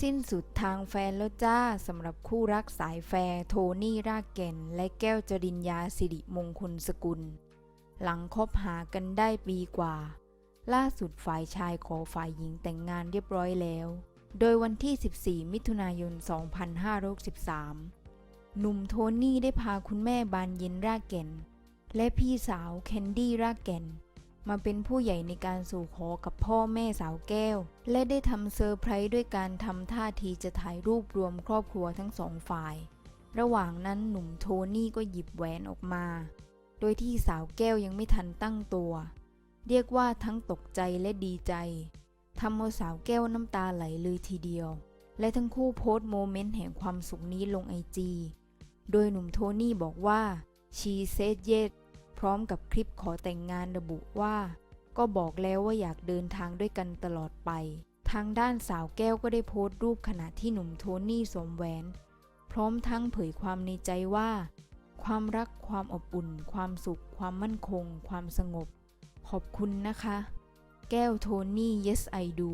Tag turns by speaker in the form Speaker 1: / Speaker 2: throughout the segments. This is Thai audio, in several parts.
Speaker 1: สิ้นสุดทางแฟนแล้วจ้าสำหรับคู่รักสายแฟร์โทนี่รากแก่น และแก้วจริญญาสิริมงคลสกุล หลังคบหากันได้ปีกว่า ล่าสุดฝ่ายชายขอฝ่ายหญิงแต่งงานเรียบร้อยแล้ว โดยวันที่ 14 มิถุนายน 2563 หนุ่มโทนี่ได้พาคุณแม่บานเย็นรากแก่น และพี่สาวแคนดี้รากแก่น มาเป็นผู้ใหญ่ในการสู่ขอกับพ่อแม่สาวแก้ว และได้ทำเซอร์ไพรส์ด้วยการทำท่าทีจะถ่ายรูปรวมครอบครัวทั้งสองฝ่าย ระหว่างนั้นหนุ่มโทนี่ก็หยิบแหวนออกมา โดยที่สาวแก้วยังไม่ทันตั้งตัว เรียกว่าทั้งตกใจและดีใจทำเอาสาวแก้วน้ำตาไหลเลยทีเดียว และทั้งคู่โพสต์โมเมนต์แห่งความสุขนี้ลงไอจีโดยหนุ่มโทนี่บอกว่า she said yes พร้อมกับคลิปขอแต่งงานระบุว่า ก็บอกแล้วว่าอยากเดินทางด้วยกันตลอดไป ทางด้านสาวแก้วก็ได้โพสต์รูปขณะที่หนุ่มโทนี่สวมแหวน พร้อมทั้งเผยความในใจว่า ความรักความอบอุ่น ความสุข ความมั่นคง ความสงบ ขอบคุณนะคะ แก้วโทนี่ yes I do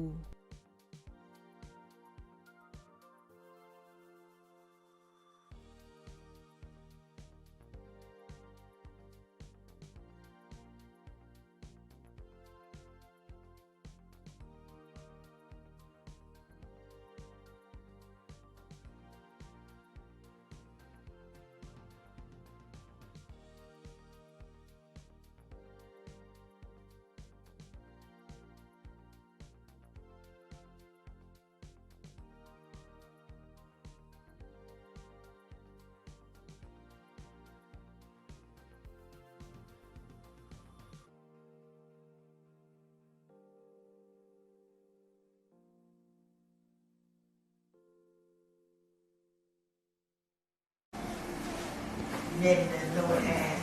Speaker 2: เย็นเลยโลแอร์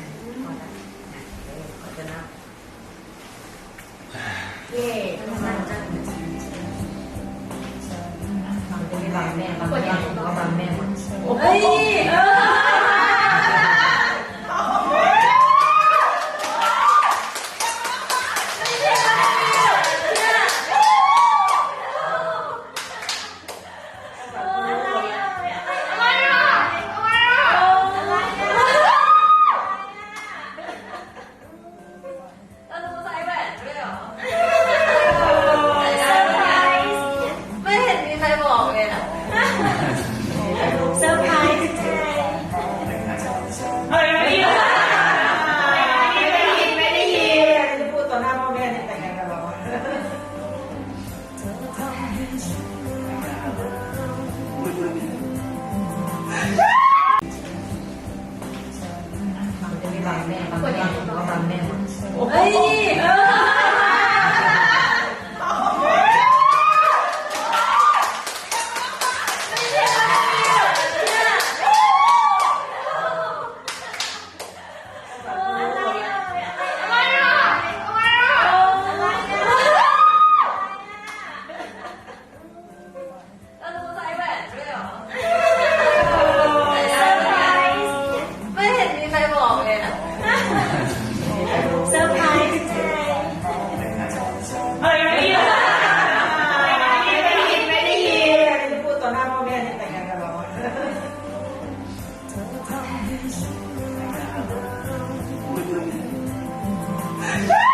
Speaker 2: ขอจะนับเย่ต้องมาจ้ะฟังเป็นบางแม่บางแม่ก็บางแม่หมดเฮ้ย ฟั
Speaker 3: ใ